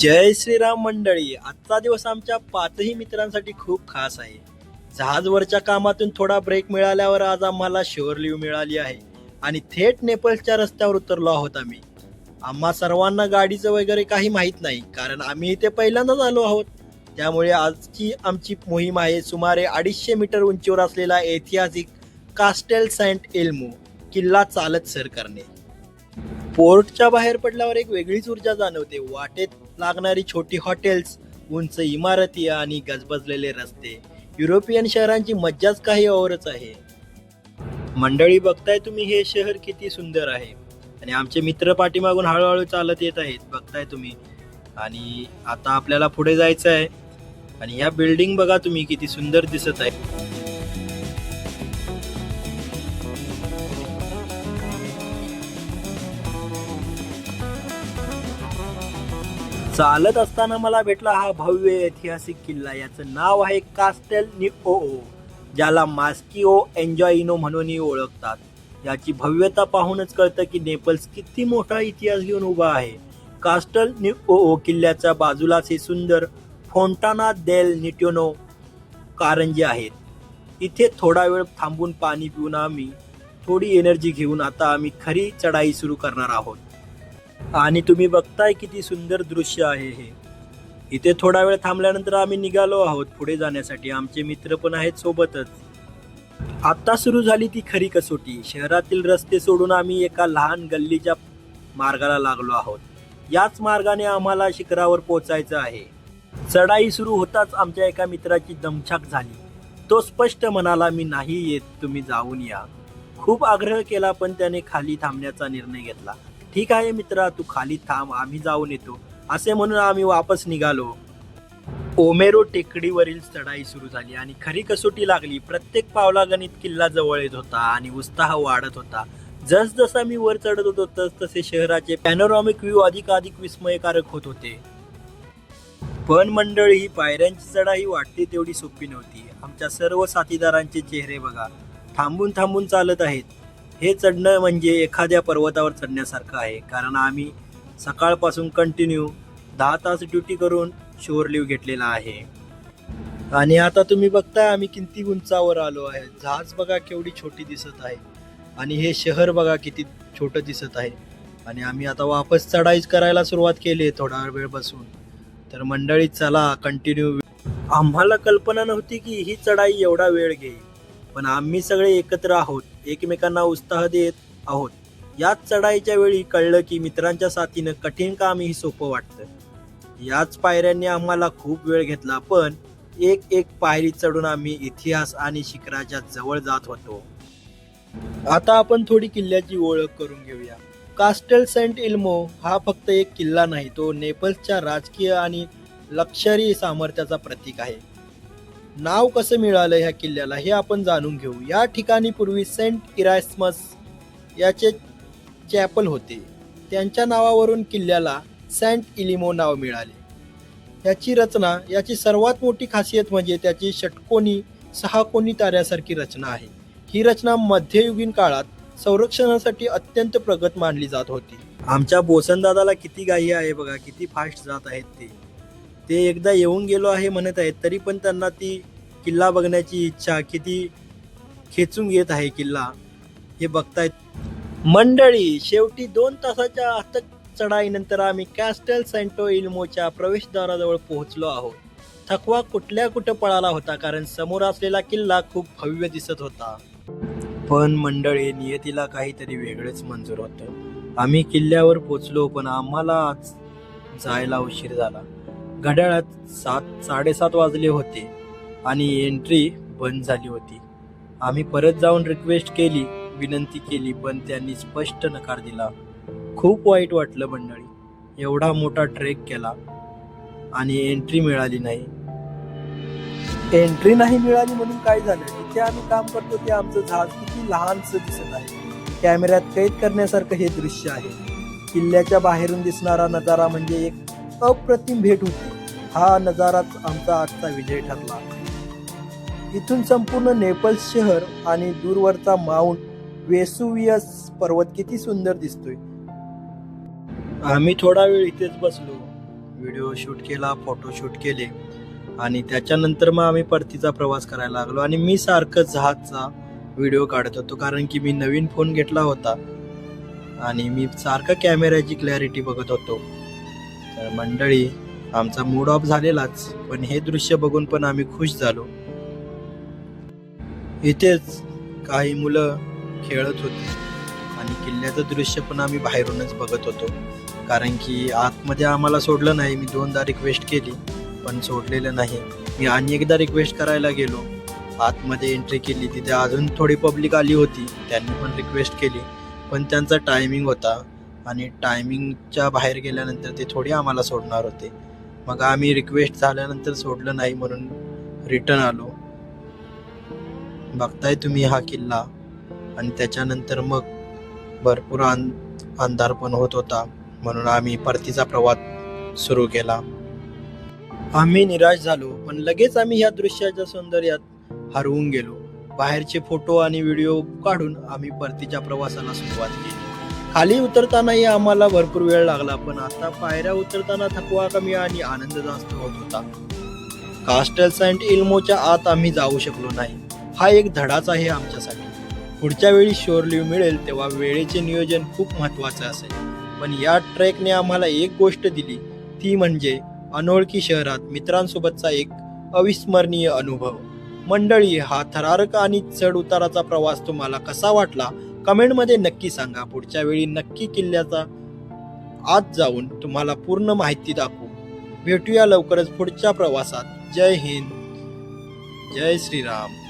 जय श्रीराम मंडळी आजचा दिवस आमच्या पाचही मित्रांसाठी खूप खास आहे. जहाजवरच्या कामातून थोडा ब्रेक मिळाल्यावर आज आम्हाला शुअर लिव्ह मिळाली आहे आणि थेट नेपल्सच्या रस्त्यावर उतरलो आहोत आम्ही. आम्हा सर्वांना गाडीचं वगैरे काही माहीत नाही कारण आम्ही इथे पहिल्यांदाच आलो आहोत. त्यामुळे आजची आमची मोहीम आहे सुमारे अडीचशे मीटर उंचीवर असलेला ऐतिहासिक कास्टेल सेंट एल्मो किल्ला चालत सर करणे. पोर्टच्या बाहेर पडल्यावर एक वेगळीच ऊर्जा जाणवते. वाटेत लागणारी छोटी हॉटेल्स उंच इमारती आणि गजबजलेले रस्ते. युरोपियन शहरांची मज्जाच काही औरच आहे. मंडळी बघताय तुम्ही हे शहर किती सुंदर आहे. आणि आमचे मित्र पाठीमागून हळूहळू चालत येत आहेत. बघताय तुम्ही. आणि आता आपल्याला पुढे जायचं आहे आणि या बिल्डिंग बघा तुम्ही किती सुंदर दिसत आहे. चालत असताना मला भेटला हा भव्य ऐतिहासिक किल्ला. याचं नाव आहे कास्टेल निओ ज्याला मास्किओ एन्जॉइनो म्हणूनही ओळखतात. याची भव्यता पाहूनच कळतं की नेपल्स किती मोठा इतिहास घेऊन उभा आहे. कास्टल निओ किल्ल्याच्या बाजूलाच हे सुंदर फोंटाना देल निट्योनो कारंजे आहेत. इथे थोडा वेळ थांबून पाणी पिऊन आम्ही थोडी एनर्जी घेऊन आता आम्ही खरी चढाई सुरू करणार आहोत. आणि तुम्ही बघताय किती सुंदर दृश्य आहे हे. इथे थोडा वेळ थांबल्यानंतर आम्ही निघालो आहोत पुढे जाण्यासाठी. आमचे मित्र पण आहेत सोबतच. आत्ता सुरू झाली ती खरी कसोटी. शहरातील रस्ते सोडून आम्ही एका लहान गल्लीच्या मार्गाला लागलो आहोत. याच मार्गाने आम्हाला शिखरावर पोहोचायचं आहे. चढाई सुरू होताच आमच्या एका मित्राची दमछाक झाली. तो स्पष्ट म्हणाला मी नाही येत तुम्ही जाऊन या. खूप आग्रह केला पण त्याने खाली थांबण्याचा निर्णय घेतला. ठीक आहे मित्रा तू खाली थांब आम्ही जाऊन येतो. असे म्हणून आम्ही वापस निघालो. ओमेरो टेकडीवरील चढाई सुरू झाली आणि खरी कसोटी लागली. प्रत्येक पावलागणित किल्ला जवळ येत होता आणि उत्साह वाढत होता. जसजसा मी वर चढत होतो तस तसे शहराचे पॅनोरॉमिक व्ह्यू अधिक अधिक विस्मयकारक होत होते. पण मंडळी ही पायऱ्यांची चढाई वाटते तेवढी सोपी नव्हती. आमच्या सर्व साथीदारांचे चेहरे बघा. थांबून थांबून चालत आहेत. हे चढणं म्हणजे एखाद्या पर्वतावर चढण्यासारखं आहे. कारण आम्ही सकाळपासून कंटिन्यू दहा तास ड्युटी करून शोर लिव्ह घेतलेला आहे. आणि आता तुम्ही बघताय आम्ही किती उंचावर आलो आहे. जहाज बघा केवढी छोटी दिसत आहे. आणि हे शहर बघा किती छोटं दिसत आहे. आणि आम्ही आता वापस चढाईच करायला सुरुवात केली आहे थोडा वेळ बसून तर मंडळी चला कंटिन्यू आम्हाला कल्पना नव्हती की ही चढाई एवढा वेळ घेईल. पण आम्ही सगळे एकत्र आहोत एकमेकांना उत्साह देत आहोत. याच चढाईच्या वेळी कळलं की मित्रांच्या साथीनं कठीण कामही सोपं वाटतं. याच पायऱ्यांनी आम्हाला खूप वेळ घेतला पण एक एक पायरी चढून आम्ही इतिहास आणि शिखराच्या जवळ जात होतो. आता आपण थोडी किल्ल्याची ओळख करून घेऊया. कास्टेल सेंट इल्मो हा फक्त एक किल्ला नाही तो नेपल्सच्या राजकीय आणि लक्षरी सामर्थ्याचा प्रतीक आहे. नाव कसं मिळालं ह्या किल्ल्याला हे आपण जाणून घेऊ. या ठिकाणी पूर्वी सेंट इरास्मस याचे चॅपल होते. त्यांच्या नावावरून किल्ल्याला सेंट इलिमो नाव मिळाले. याची रचना याची सर्वात मोठी खासियत म्हणजे त्याची षटकोनी सहाकोनी ताऱ्यासारखी रचना आहे. ही रचना मध्ययुगीन काळात संरक्षणासाठी अत्यंत प्रगत मानली जात होती. आमच्या बोसन दादाला किती गाई आहे बघा किती फास्ट जात आहेत ते. ते एकदा येऊन गेलो आहे म्हणत आहेत तरी पण त्यांना ती किल्ला बघण्याची इच्छा किती खेचून घेत आहे किल्ला हे बघतायत. मंडळी शेवटी दोन तासाच्या अथक चढाईनंतर आम्ही कॅस्टेल सेंटो इल्मोच्या प्रवेशद्वाराजवळ पोहोचलो आहोत. थकवा कुठल्या कुठं पळाला होता कारण समोर असलेला किल्ला खूप भव्य दिसत होता. पण मंडळी नियतीला काहीतरी वेगळंच मंजूर होतं. आम्ही किल्ल्यावर पोचलो पण आम्हाला आज जायला उशीर झाला. घड्याळात सात साडेसात वाजले होते आणि एंट्री बंद झाली होती. आम्ही परत जाऊन रिक्वेस्ट केली विनंती केली पण त्यांनी स्पष्ट नकार दिला. खूप वाईट वाटलं मंडळी. एवढा मोठा ट्रेक केला आणि एंट्री मिळाली नाही. एंट्री नाही मिळाली म्हणून काय झालं? जिथे आम्ही काम करतो ते आमचं जहाज किती लहानसं दिसत आहे. कॅमेऱ्यात कैद करण्यासारखं हे दृश्य आहे. किल्ल्याच्या बाहेरून दिसणारा नजारा म्हणजे एक अप्रतिम भेट होती. हा नजाराच आमचा आजचा विजय ठरला. इथून संपूर्ण नेपल्स शहर आणि दूरवरचा माउंट वेसुवियस पर्वत किती सुंदर दिसतोय. आम्ही थोडा वेळ इथेच बसलो. व्हिडिओ शूट केला फोटो शूट केले आणि त्याच्यानंतर मग आम्ही परतीचा प्रवास करायला लागलो आणि मी सारखं जहाजचा व्हिडिओ काढत होतो कारण की मी नवीन फोन घेतला होता आणि मी सारखं कॅमेऱ्याची क्लॅरिटी बघत होतो. तर मंडळी आमचा मूड ऑफ झालेलाच पण हे दृश्य बघून पण आम्ही खुश झालो. इथेच काही मुलं खेळत होती आणि किल्ल्याचं दृश्य पण आम्ही बाहेरूनच बघत होतो. कारण की आतमध्ये आम्हाला सोडलं नाही मी दोनदा रिक्वेस्ट केली पण सोडलेलं नाही. मी आणि एकदा रिक्वेस्ट करायला गेलो. आतमध्ये एंट्री केली तिथे अजून थोडी पब्लिक आली होती त्यांनी पण रिक्वेस्ट केली. पण त्यांचा टायमिंग होता आणि टायमिंगच्या बाहेर गेल्यानंतर ते थोडी आम्हाला सोडणार होते. मग आम्ही रिक्वेस्ट झाल्यानंतर सोडलं नाही म्हणून रिटर्न आलो. बघताय तुम्ही हा किल्ला. आणि त्याच्यानंतर मग भरपूर अं अंधार पण होत होता. म्हणून आम्ही परतीचा प्रवास सुरू केला. आम्ही निराश झालो पण लगेच आम्ही या दृश्याच्या सौंदर्यात हरवून गेलो. बाहेरचे फोटो आणि व्हिडिओ काढून आम्ही परतीच्या प्रवासाला सुरुवात केली. खाली उतरतानाही आम्हाला भरपूर वेळ लागला पण आता पायऱ्या उतरताना थकवा कमी आणि आनंद जास्त होत होता. कास्टल सेंट इल्मोच्या आत आम्ही जाऊ शकलो नाही. हा एक धडाच आहे आमच्यासाठी. पुढच्या वेळी शोर लिव्ह मिळेल तेव्हा वेळेचे नियोजन खूप महत्त्वाचे असेल. पण या ट्रेकने आम्हाला एक गोष्ट दिली. ती म्हणजे अनोळखी शहरात मित्रांसोबतचा एक अविस्मरणीय अनुभव. मंडळी हा थरारक आणि चढ उताराचा प्रवास तुम्हाला कसा वाटला? कमेंटमध्ये नक्की सांगा. पुढच्या वेळी नक्की किल्ल्याचा आत जाऊन तुम्हाला पूर्ण माहिती दाखवू. भेटूया लवकरच पुढच्या प्रवासात. जय हिंद. जय श्रीराम.